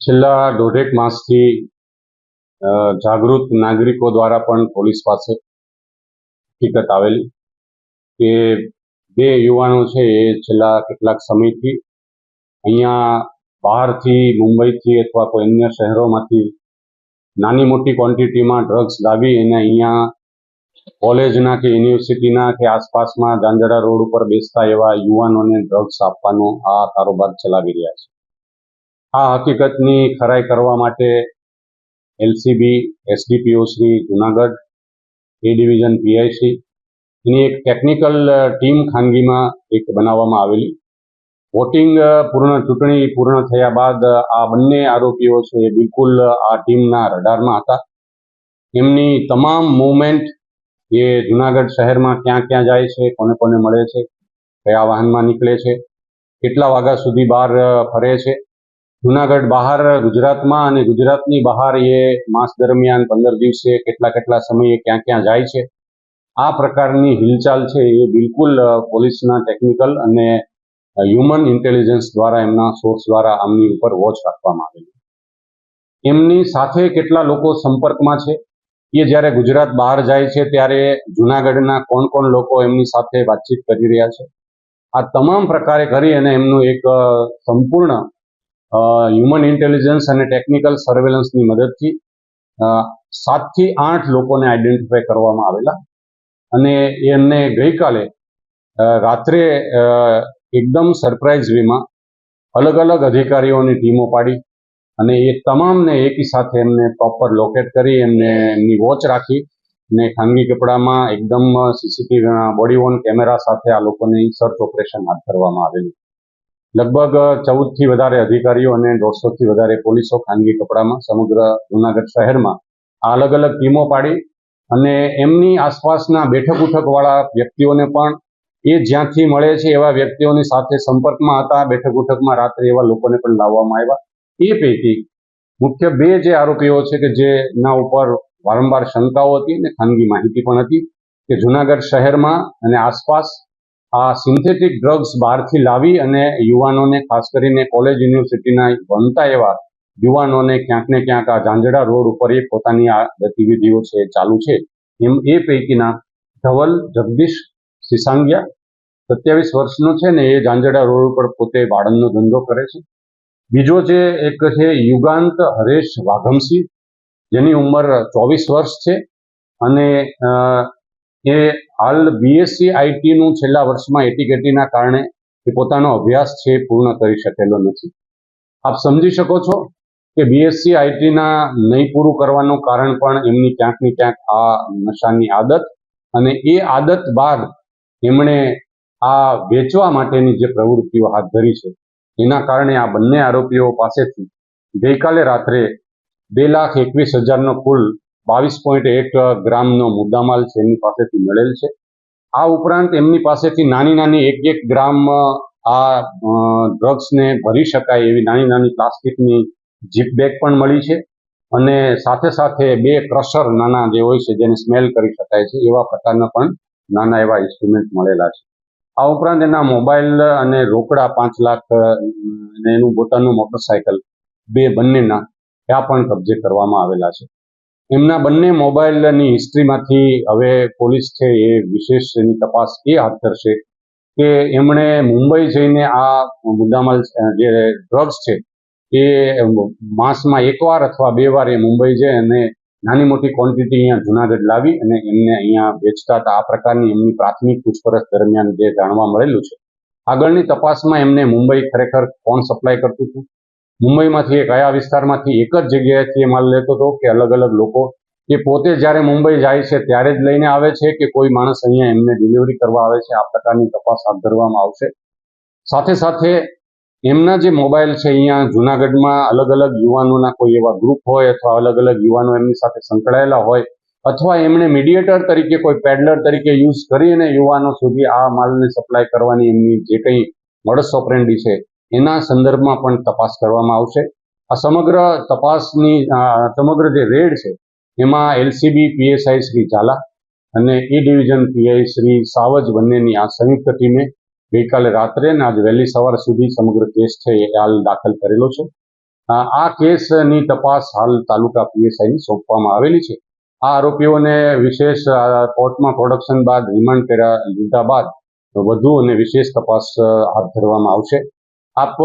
છેલ્લા દોઢેક માસથી જાગૃત નાગરિકો દ્વારા પણ પોલીસ પાસે હકીકત આવેલી કે બે યુવાનો છે એ છેલ્લા કેટલાક સમયથી અહીંયા બહારથી મુંબઈથી અથવા કોઈ અન્ય શહેરોમાંથી નાની મોટી ક્વોન્ટિટીમાં ડ્રગ્સ લાવી અને અહીંયા કોલેજના કે યુનિવર્સિટીના કે આસપાસમાં ગાંધડા રોડ ઉપર બેસતા એવા યુવાનોને ડ્રગ્સ આપવાનો આ કારોબાર ચલાવી રહ્યા છે. આ હકીકતની ખરાઈ કરવા માટે LCB, SDPO Shri Junagadh, A division PIC એની એક ટેકનિકલ ટીમ ખાનગીમાં એક બનાવવામાં આવેલી. વોટિંગ પૂર્ણ ચૂંટણી પૂર્ણ થયા બાદ આ બંને આરોપીઓ છે એ બિલકુલ આ ટીમના રડારમાં હતા. એમની તમામ મૂવમેન્ટ એ જુનાગઢ શહેરમાં ક્યાં ક્યાં જાય છે, કોને કોને મળે છે, કયા વાહનમાં નીકળે છે, કેટલા વાગ્યા સુધી બહાર ફરે છે જુનાગઢ બહાર, ગુજરાતમાં અને ગુજરાતની બહાર એ માસ દરમિયાન પંદર દિવસે કેટલા કેટલા સમયે ક્યાં ક્યાં જાય છે. આ પ્રકારની હિલચાલ છે એ બિલકુલ પોલીસના ટેકનિકલ અને હ્યુમન ઇન્ટેલિજન્સ દ્વારા એમના સોર્સ દ્વારા આમની ઉપર વોચ રાખવામાં આવેલી. એમની સાથે કેટલા લોકો સંપર્કમાં છે? એ જ્યારે ગુજરાત બહાર જાય છે ત્યારે જુનાગઢના કોણ કોણ લોકો એમની સાથે વાતચીત કરી રહ્યા છે? આ તમામ પ્રકારે કરી અને એમનું એક સંપૂર્ણ હ્યુમન ઇન્ટેલિજન્સ અને ટેકનિકલ સર્વેલન્સની મદદથી સાતથી આઠ લોકોને આઈડેન્ટિફાય કરવામાં આવેલા. અને એમને ગઈકાલે રાત્રે એકદમ સરપ્રાઇઝ વેમાં અલગ અલગ અધિકારીઓની ટીમો પાડી અને એ તમામને એકી સાથે એમને પ્રોપર લોકેટ કરી, એમને એમની વોચ રાખી ને ખાનગી કપડામાં એકદમ સીસીટીવીના બોડી ઓન કેમેરા સાથે આ લોકોની સર્ચ ઓપરેશન હાથ ધરવામાં આવેલું. લગભગ ચૌદથી વધારે અધિકારીઓ અને દોઢસોથી વધારે પોલીસો ખાનગી કપડામાં સમગ્ર જુનાગઢ શહેરમાં આ અલગ અલગ ટીમો પાડી અને એમની આસપાસના બેઠક ઉઠકવાળા વ્યક્તિઓને પણ એ જ્યાંથી મળે છે એવા વ્યક્તિઓની સાથે સંપર્કમાં હતા. બેઠક ઉઠકમાં રાત્રે એવા લોકોને પણ લાવવામાં આવ્યા. એ પૈકી મુખ્ય બે જે આરોપીઓ છે કે જેના ઉપર વારંવાર શંકાઓ હતી અને ખાનગી માહિતી પણ હતી કે જુનાગઢ શહેરમાં અને આસપાસ આ સિન્થેટિક ડ્રગ્સ બહારથી લાવી અને યુવાનોને, ખાસ કરીને કોલેજ યુનિવર્સિટીના ભણતા એવા યુવાનોને ક્યાંક ને ક્યાંક આ ઝાંઝડા રોડ ઉપર એ પોતાની આ ગતિવિધિઓ છે ચાલુ છે. એમ, એ પૈકીના ધવલ જગદીશ સિસાંગિયા, સત્યાવીસ વર્ષનો છે ને એ ઝાંઝડા રોડ ઉપર પોતે વાળંદનો ધંધો કરે છે. બીજો છે એક છે યુગાંત હરેશ વાઘમસિંહ, જેની ઉંમર ચોવીસ વર્ષ છે અને એ હાલ બીએસસી આઈટીનું છેલ્લા વર્ષમાં એટીકેટીના કારણે એ પોતાનો અભ્યાસ છે પૂર્ણ કરી શકેલો નથી. આપ સમજી શકો છો કે બીએસસી આઈટીના નહીં પૂરું કરવાનું કારણ પણ એમની ક્યાંક ને ક્યાંક આ નશાની આદત અને એ આદત બાદ એમણે આ વેચવા માટેની જે પ્રવૃત્તિઓ હાથ ધરી છે, એના કારણે આ બંને આરોપીઓ પાસેથી ગઈકાલે રાત્રે બે લાખ એકવીસ હજારનો કુલ બાવીસ પોઈન્ટ એક ગ્રામનો મુદ્દામાલ છે એમની પાસેથી મળેલ છે. આ ઉપરાંત એમની પાસેથી નાની નાની એક એક ગ્રામ આ ડ્રગ્સને ભરી શકાય એવી નાની નાની પ્લાસ્ટિકની જીપ બેગ પણ મળી છે અને સાથે સાથે બે ક્રશર નાના જે હોય છે જેને સ્મેલ કરી શકાય છે, એવા પ્રકારના પણ નાના એવા ઇન્સ્ટ્રુમેન્ટ મળેલા છે. આ ઉપરાંત એના મોબાઈલ અને રોકડા પાંચ લાખ અને એનું પોતાનું મોટરસાયકલ, બે બંનેના ત્યાં પણ કબજે કરવામાં આવેલા છે. એમના બંને મોબાઈલની હિસ્ટ્રીમાંથી હવે પોલીસ છે એ વિશેષ એની તપાસ એ હાથ ધરશે કે એમણે મુંબઈ જઈને આ મુદ્દામાલ જે ડ્રગ્સ છે એ માસમાં એકવાર અથવા બે વાર એ મુંબઈ જાય અને નાની મોટી ક્વોન્ટિટી અહીંયા જુનાગઢ લાવી અને એમને અહીંયા વેચતા હતા. આ પ્રકારની એમની પ્રાથમિક પૂછપરછ દરમિયાન જે જાણવા મળેલું છે. આગળની તપાસમાં એમને મુંબઈ ખરેખર કોણ સપ્લાય કરતું હતું? મુંબઈમાંથી એ કયા વિસ્તારમાંથી એક જ જગ્યાએથી એ માલ લેતો હતો કે અલગ અલગ લોકો એ પોતે જ્યારે મુંબઈ જાય છે ત્યારે જ લઈને આવે છે કે કોઈ માણસ અહીંયા એમને ડિલિવરી કરવા આવે છે? આ પ્રકારની તપાસ હાથ ધરવામાં આવશે. સાથે સાથે એમના જે મોબાઈલ છે, અહીંયા જુનાગઢમાં અલગ અલગ યુવાનોના કોઈ એવા ગ્રુપ હોય અથવા અલગ અલગ યુવાનો એમની સાથે સંકળાયેલા હોય અથવા એમણે મીડિયેટર તરીકે કોઈ પેડલર તરીકે યુઝ કરીને યુવાનો સુધી આ માલને સપ્લાય કરવાની એમની જે કંઈ મળસ ઓપરેન્ડી છે એના સંદર્ભમાં પણ તપાસ કરવામાં આવશે. આ સમગ્ર તપાસની સમગ્ર જે રેડ છે, એમાં એલસીબી, પીએસઆઈ શ્રી ઝાલા અને A division PI Shri Savaj બંનેની આ સંયુક્ત ટીમે ગઈકાલે રાત્રે અને આજ વહેલી સવાર સુધી સમગ્ર કેસ છે એ હાલ દાખલ કરેલો છે. આ કેસની તપાસ હાલ તાલુકા પીએસઆઈને સોંપવામાં આવેલી છે. આ આરોપીઓને વિશેષ કોર્ટમાં પ્રોડક્શન બાદ, રિમાન્ડ કર્યા લીધા બાદ વધુ અને વિશેષ તપાસ હાથ ધરવામાં આવશે. આપ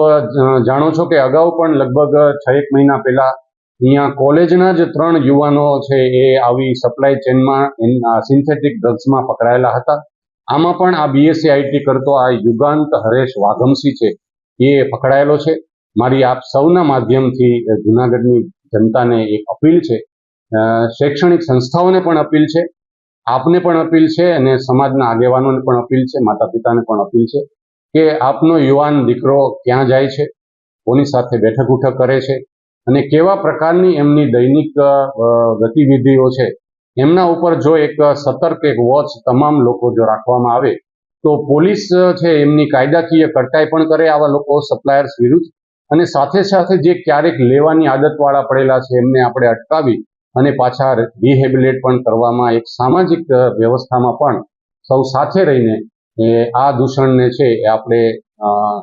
જાણો છો કે અગાઉ પણ લગભગ છ એક મહિના પહેલા અહીંયા કોલેજના જ ત્રણ યુવાનો છે એ આવી સપ્લાય ચેનમાં સિન્થેટિક ડ્રગ્સમાં પકડાયેલા હતા. આમાં પણ આ બીએસસી આઈટી કરતો આ યુગાંત હરેશ વાઘમસી છે એ પકડાયેલો છે. મારી આપ સૌના માધ્યમથી જુનાગઢની જનતાને એક અપીલ છે. શૈક્ષણિક સંસ્થાઓને પણ અપીલ છે. આપને પણ અપીલ છે અને સમાજના આગેવાનોને પણ અપીલ છે માતા પિતાને પણ અપીલ છે. કે આપનો યુવાન દીકરો ક્યાં જાય છે, કોની સાથે બેઠક ઉઠક કરે છે અને કેવા પ્રકારની એમની દૈનિક ગતિવિધિઓ છે. એમના ઉપર જો એક સતર્ક, એક વોચ તમામ લોકો જો રાખવામાં આવે, તો પોલીસ છે એમની કાયદાકીય કડકાઈ પણ કરે આવા લોકો સપ્લાયર્સ વિરુદ્ધ. અને સાથે સાથે જે ક્યારેક લેવાની આદતવાળા પડેલા છે એમને આપણે અટકાવી અને પાછા રિહેબિલેટ પણ કરવામાં, એક સામાજિક વ્યવસ્થામાં પણ સૌ સાથે રહીને એ આ દૂષણને છે એ આપણે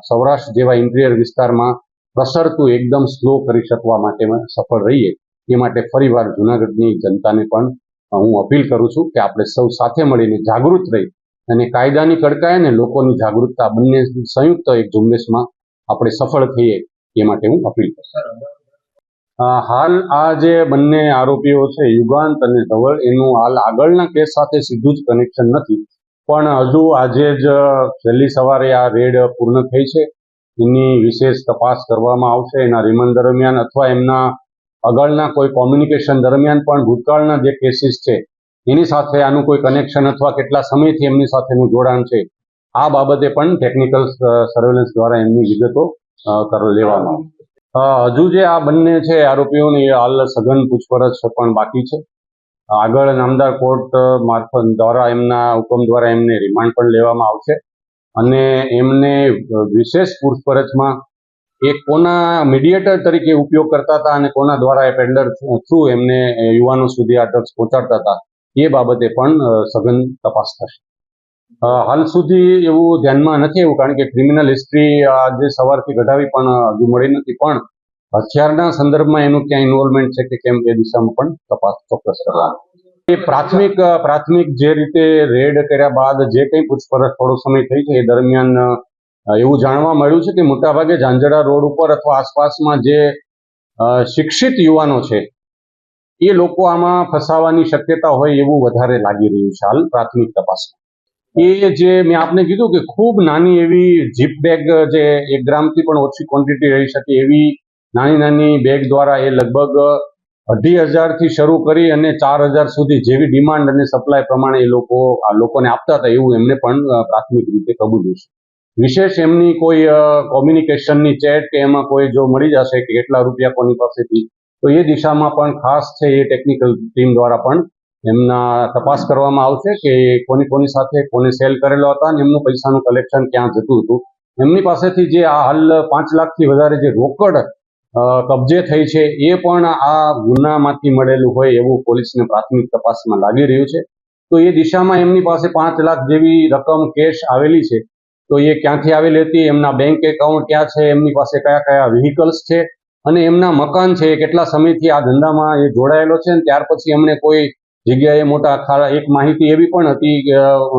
સૌરાષ્ટ્ર જેવા ઇન્ટિરિયર વિસ્તારમાં પ્રસરતું એકદમ સ્લો કરી શકવા માટે સફળ રહીએ. એ માટે ફરીવાર જુનાગઢની જનતાને પણ હું અપીલ કરું છું કે આપણે સૌ સાથે મળીને જાગૃત રહી અને કાયદાની કડકાઈ અને લોકોની જાગૃતતા બંને સંયુક્ત એક ઝુંબેશમાં આપણે સફળ થઈએ એ માટે હું અપીલ કરું હાલ આ જે બંને આરોપીઓ છે, યુગાંત અને ધવલ, એનું હાલ આગળના કેસ સાથે સીધું જ કનેક્શન નથી. પણ હજુ આજે જ વહેલી સવારે આ રેડ પૂર્ણ થઈ છે. એની વિશેષ તપાસ કરવામાં આવશે. એના રિમાન્ડ દરમિયાન અથવા એમના આગળના કોઈ કોમ્યુનિકેશન દરમિયાન પણ ભૂતકાળના જે કેસીસ છે, એની સાથે આનું કોઈ કનેક્શન અથવા કેટલા સમયથી એમની સાથેનું જોડાણ છે, આ બાબતે પણ ટેકનિકલ સર્વેલન્સ દ્વારા એમની વિગતો લેવામાં આવશે. હજુ જે આ બંને છે, આરોપીઓની હાલ સઘન પૂછપરછ પણ બાકી છે. આગળ નામદાર કોર્ટ મારફત દ્વારા એમના હુકમ દ્વારા એમને રિમાન્ડ પણ લેવામાં આવશે. અને એમને વિશેષ પૂછપરછમાં એ કોના મીડિયેટર તરીકે ઉપયોગ કરતા હતા અને કોના દ્વારા એ પેન્ડર થ્રુ એમને યુવાનો સુધી આ ડ્રગ્સ પહોંચાડતા હતા, એ બાબતે પણ સઘન તપાસ થશે. હાલ સુધી એવું ધ્યાનમાં નથી એવું કારણ કે ક્રિમિનલ હિસ્ટ્રી આજે સવારથી કઢાવી પણ હજુ મળી નથી, પણ હથિયારના સંદર્ભમાં એનું ક્યાં ઇન્વોલ્વમેન્ટ છે કે કેમ એ દિશામાં પણ તપાસ ચોક્કસ કરવાની. એ પ્રાથમિક પ્રાથમિક જે રીતે રેડ કર્યા બાદ જે કંઈ પૂછપરછ થોડો સમય થઈ છે એ દરમિયાન એવું જાણવા મળ્યું છે કે મોટાભાગે ઝાંઝડા રોડ ઉપર અથવા આસપાસમાં જે શિક્ષિત યુવાનો છે, એ લોકો આમાં ફસાવાની શક્યતા હોય એવું વધારે લાગી રહ્યું છે હાલ પ્રાથમિક તપાસમાં. એ જે મેં આપને કીધું કે ખૂબ નાની એવી જીપ બેગ જે એક ગ્રામથી પણ ઓછી ક્વોન્ટિટી રહી શકે એવી નાની નાની બેગ દ્વારા એ લગભગ અઢી હજારથી શરૂ કરી અને ચાર હજાર સુધી જેવી ડિમાન્ડ અને સપ્લાય પ્રમાણે એ લોકો આ લોકોને આપતા હતા એવું એમને પણ પ્રાથમિક રીતે કબૂલ્યું છે. વિશેષ એમની કોઈ કોમ્યુનિકેશનની ચેટ કે એમાં કોઈ જો મળી જશે કે કેટલા રૂપિયા કોની પાસેથી, તો એ દિશામાં પણ ખાસ છે એ ટેકનિકલ ટીમ દ્વારા પણ એમના તપાસ કરવામાં આવશે કે કોની કોની સાથે કોને સેલ કરેલો હતા અને એમનું પૈસાનું કલેક્શન ક્યાં જતું હતું. એમની પાસેથી જે આ હાલ પાંચ લાખથી વધારે જે રોકડ કબજે થઈ છે એ પણ આ ગુનામાંથી મળેલું હોય એવું પોલીસને પ્રાથમિક તપાસમાં લાગી રહ્યું છે. તો એ દિશામાં એમની પાસે પાંચ લાખ જેવી રકમ કેશ આવેલી છે. તો એ ક્યાંથી આવેલી હતી? એમના બેંક એકાઉન્ટ ક્યાં છે? એમની પાસે કયા કયા વ્હીકલ્સ છે? અને એમના મકાન છે એ કેટલા સમયથી આ ધંધામાં એ જોડાયેલો છે? અને ત્યાર પછી એમણે કોઈ જગ્યાએ મોટા ખાડા એક માહિતી એવી પણ હતી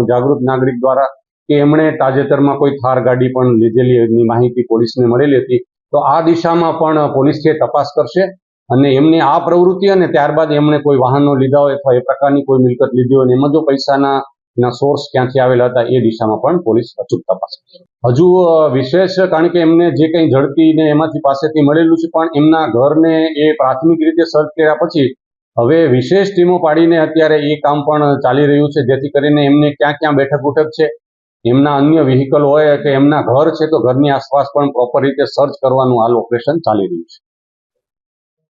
જાગૃત નાગરિક દ્વારા કે એમણે તાજેતરમાં કોઈ થાર ગાડી પણ લીધેલી એમની માહિતી પોલીસને મળેલી હતી. તો આ દિશામાં પણ પોલીસ છે તપાસ કરશે અને એમની આ પ્રવૃત્તિ અને ત્યારબાદ એમણે કોઈ વાહનો લીધા હોય અથવા એ પ્રકારની કોઈ મિલકત લીધી હોય અને એમાં જો પૈસાના એના સોર્સ ક્યાંથી આવેલા હતા એ દિશામાં પણ પોલીસ અચૂક તપાસ હજુ વિશેષ કારણ કે એમને જે કંઈ ઝડપી ને એમાંથી પાસેથી મળેલું છે પણ એમના ઘરને એ પ્રાથમિક રીતે સર્ચ કર્યા પછી હવે વિશેષ ટીમો પાડીને અત્યારે એ કામ પણ ચાલી રહ્યું છે જેથી કરીને એમને ક્યાં ક્યાં બેઠક ઉઠક છે એમના અન્ય વ્હીકલ હોય કે એમના ઘર છે તો ઘરની આસપાસ પણ પ્રોપર રીતે સર્ચ કરવાનું હાલ ઓપરેશન ચાલી રહ્યું છે.